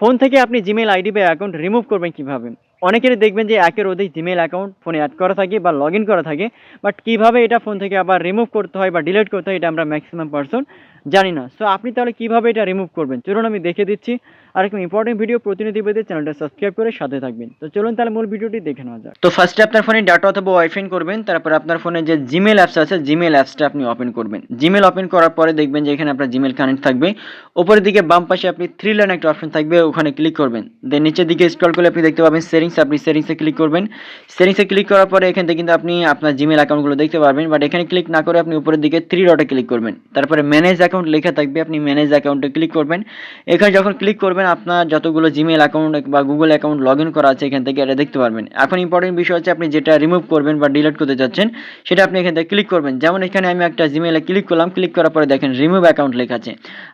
Phone থেকে আপনি Gmail ID বা অ্যাকাউন্ট রিমুভ করবেন কীভাবে? অনেকেরই দেখবেন যে একের অধিক জিমেল অ্যাকাউন্ট ফোনে অ্যাড করা থাকে বা লগ করা থাকে বাট কীভাবে এটা ফোন থেকে আবার রিমুভ করতে হয় বা ডিলিট করতে হয় এটা আমরা ম্যাক্সিমাম পার্সন জানি না। সো আপনি তাহলে কীভাবে এটা রিমুভ করবেন? চলুন আমি দেখে দিচ্ছি। আর ইম্পর্টেন্ট ভিডিও প্রতিনিধি পেতে চ্যানেলটা সাবস্ক্রাইব করে সাথে থাকবেন। তো চলুন তাহলে মূল ভিডিওটি দেখে নেওয়া যাক। তো ফার্স্টে আপনার ফোনে ডাটা অথবা ওয়াইফাই করবেন, তারপর আপনার ফোনে যে জিমেল অ্যাপস আছে জিমেল অ্যাপসটা আপনি ওপেন করবেন। জিমেল ওপেন করার পরে দেখবেন যে এখানে আপনার জিমেল কানেক্ট থাকবে। উপরের দিকে বাম পাশে আপনি থ্রি লাইন একটা অপশন থাকবে, ওখানে ক্লিক করবেন। দেন নিচের দিকে স্ক্রল করলে আপনি দেখতে পাবেন সেটিংস আপনি সেটিংসে ক্লিক করবেন। সেটিংসে ক্লিক করার পরে এখান থেকে কিন্তু আপনি আপনার জিমেল অ্যাকাউন্টগুলো দেখতে পারবেন বাট এখানে ক্লিক না করে আপনি উপরের দিকে থ্রি ডটে ক্লিক করবেন। তারপরে ম্যানেজ অ্যাকাউন্ট লেখা থাকবে, আপনি ম্যানেজ অ্যাকাউন্টে ক্লিক করবেন। এখানে যখন ক্লিক করবেন আপনার যতগুলো জিমেল অ্যাকাউন্ট বা গুগল অ্যাকাউন্ট লগ ইন করা আছে এখান থেকে এটা দেখতে পারবেন। এখন ইম্পর্টেন্ট বিষয় হচ্ছে আপনি যেটা রিমুভ করবেন বা ডিলিট করতে চাচ্ছেন, সেটা আপনি এখান থেকে ক্লিক করবেন। যেমন এখানে আমি একটা জিমেলে ক্লিক করলাম ক্লিক করার পরে দেখেন রিমুভ অ্যাকাউন্ট লেখা আছে।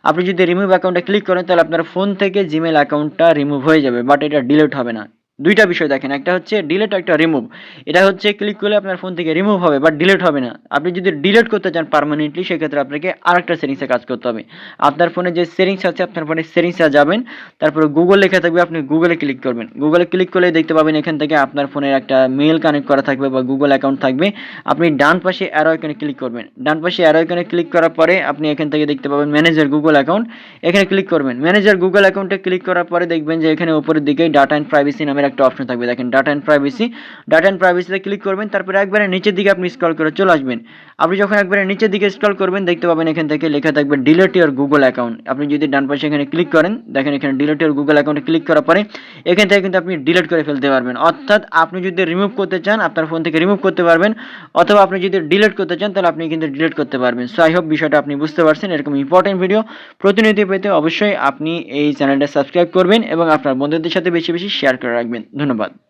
আপনি যদি রিমুভ অ্যাকাউন্টে ক্লিক করেন, তাহলে আপনার ফোন থেকে জিমেল অ্যাকাউন্টটা রিমুভ হয়ে যাবে বাট এটা ডিলিট হবে না। দুইটা বিষয় দেখেন, একটা হচ্ছে ডিলেট একটা রিমুভ এটা হচ্ছে ক্লিক করলে আপনার ফোন থেকে রিমুভ হবে বাট ডিলেট হবে না। আপনি যদি ডিলেট করতে চান পার্মানেন্টলি সেক্ষেত্রে আপনাকে আরেকটা সেটিংসে কাজ করতে হবে। আপনার ফোনে যে সেটিংস আছে, আপনার ফোনে সেটিংসে যাবেন, তারপরে গুগল লেখা থাকবে, আপনি গুগলে ক্লিক করবেন। গুগলে ক্লিক করলে দেখতে পাবেন এখান থেকে আপনার ফোনের একটা মেল কানেক্ট করা থাকবে বা গুগল অ্যাকাউন্ট থাকবে। আপনি ডান পাশে অ্যারো আইকনে ক্লিক করবেন। ডান পাশে অ্যারো আইকনে ক্লিক করার পরে আপনি এখান থেকে দেখতে পাবেন ম্যানেজার গুগল অ্যাকাউন্ট এখানে ক্লিক করবেন। ম্যানেজার গুগল অ্যাকাউন্টে ক্লিক করার পরে দেখবেন যে এখানে উপরের দিকে ডাটা অ্যান্ড প্রাইভেসি নামের একটা অপশন থাকবে। দেখেন data and privacy data and প্রাইভেসিতে click করবেন, তারপরে একবারে নিচের দিকে আপনি স্ক্রল করে চলে আসবেন। আপনি যখন একবারে নিচের দিকে স্ক্রল করবেন, দেখতে পাবেন এখান থেকে লেখা থাকবে ডিলেট ইউর গুগল অ্যাকাউন্ট আপনি যদি ডান পাশে এখানে ক্লিক করেন, দেখেন এখানে ডিলেট ইউর গুগল অ্যাকাউন্টে ক্লিক করার পরে, এখান থেকে কিন্তু আপনি ডিলিট করে ফেলতে পারবেন। অর্থাৎ আপনি যদি রিমুভ করতে চান আপনার ফোন থেকে রিমুভ করতে পারবেন। অথবা আপনি যদি ডিলেট করতে চান, তাহলে আপনি কিন্তু ডিলেট করতে পারবেন। সো আই হোপ বিষয়টা আপনি বুঝতে পারছেন। এরকম ইম্পর্টেন্ট ভিডিও প্রতিনিধি পেতে অবশ্যই আপনি এই চ্যানেলটা সাবস্ক্রাইব করবেন এবং আপনার বন্ধুদের সাথে বেশি বেশি শেয়ার করে রাখবেন। ধন্যবাদ।